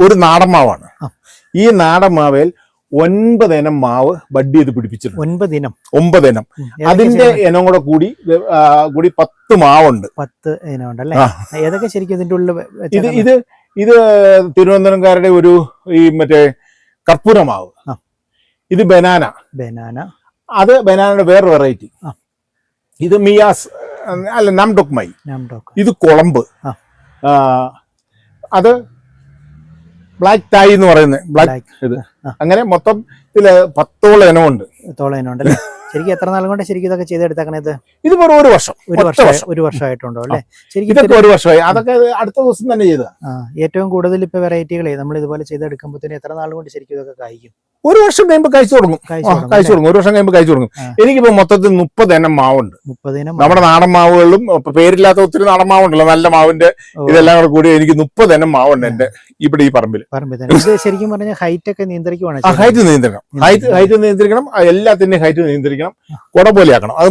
ഒരു നാടൻ മാവാണ്. ഈ നാടൻ മാവേൽ ഒൻപത് ഇനം മാവ് ബഡ് ചെയ്ത് പിടിപ്പിച്ചിട്ടുണ്ട്. ഒൻപത് ഇനം. ഒമ്പത് ഇനം. അതിന്റെ ഇനം കൂടെ കൂടി കൂടി പത്ത് മാവുണ്ട്. പത്ത് ഇനമുണ്ട് ആ. ഏതൊക്കെ ശരിക്കും ഇതിന്റെ ഉള്ളിൽ ഇത് ഇത് ഇത് തിരുവനന്തപുരംകാരുടെ ഒരു ഈ മറ്റേ കർപ്പൂര മാവ്. ഇത് ബനാന. ബനാന. അത് ബനാനയുടെ വേറെ വെറൈറ്റി. ഇത് മിയാസ് അല്ല നംഡൊക്മൈ ഇത് കുളമ്പ്. അത് ബ്ലാക്ക് തായ് എന്ന് പറയുന്നത്. ബ്ലാക്ക് ഇത്. അങ്ങനെ മൊത്തം ഇതിൽ പത്തോളം ഇനമുണ്ട്. പത്തോളം ഇനം ഉണ്ട് ശരിക്കും എത്ര നാളും കൊണ്ട് ശരിക്കും ഇതൊക്കെ ചെയ്തെടുത്തേക്കണേ ഇത്? വെറും ഒരു വർഷം. ഒരു വർഷം. ഒരു വർഷമായിട്ടുണ്ടോ അല്ലേ? ശരിക്കും ഇതൊക്കെ ഒരു വർഷമായി. അതൊക്കെ അടുത്ത ദിവസം തന്നെ ചെയ്ത. ഏറ്റവും കൂടുതൽ ഇപ്പൊ വെറൈറ്റികളെ നമ്മൾ ഇതുപോലെ ചെയ്തെടുക്കുമ്പോഴത്തേന് എത്ര നാളും കൊണ്ട് ശരിക്കും ഇതൊക്കെ കായ്ക്കും? ഒരു വർഷം കഴിയുമ്പോൾ കഴിച്ചു തുടങ്ങും. കഴിച്ചു തുടങ്ങും ഒരു വർഷം കഴിയുമ്പോൾ കഴിച്ചു തുടങ്ങും. എനിക്കിപ്പോ മൊത്തത്തിൽ മുപ്പത് എണ്ണം മാവുണ്ട് നമ്മുടെ നാടൻ മാവുകളിലും പേരില്ലാത്ത ഒത്തിരി നാടൻ മാവുണ്ടല്ലോ. നല്ല മാവിന്റെ ഇതെല്ലാം കൂടെ കൂടി എനിക്ക് മുപ്പത് എണ്ണം മാവുണ്ട് എന്റെ ഇവിടെ ഈ പറമ്പിൽ ശരിക്കും പറഞ്ഞാൽ ഹൈറ്റ് ഒക്കെ നിയന്ത്രിക്കുവാണ് ഹൈറ്റ് നിയന്ത്രിക്കണം. ഹൈറ്റ് ഹൈറ്റ് നിയന്ത്രിക്കണം. എല്ലാത്തിന്റെയും ഹൈറ്റ് നിയന്ത്രിക്കണം. കുട പോലെയാക്കണം അത്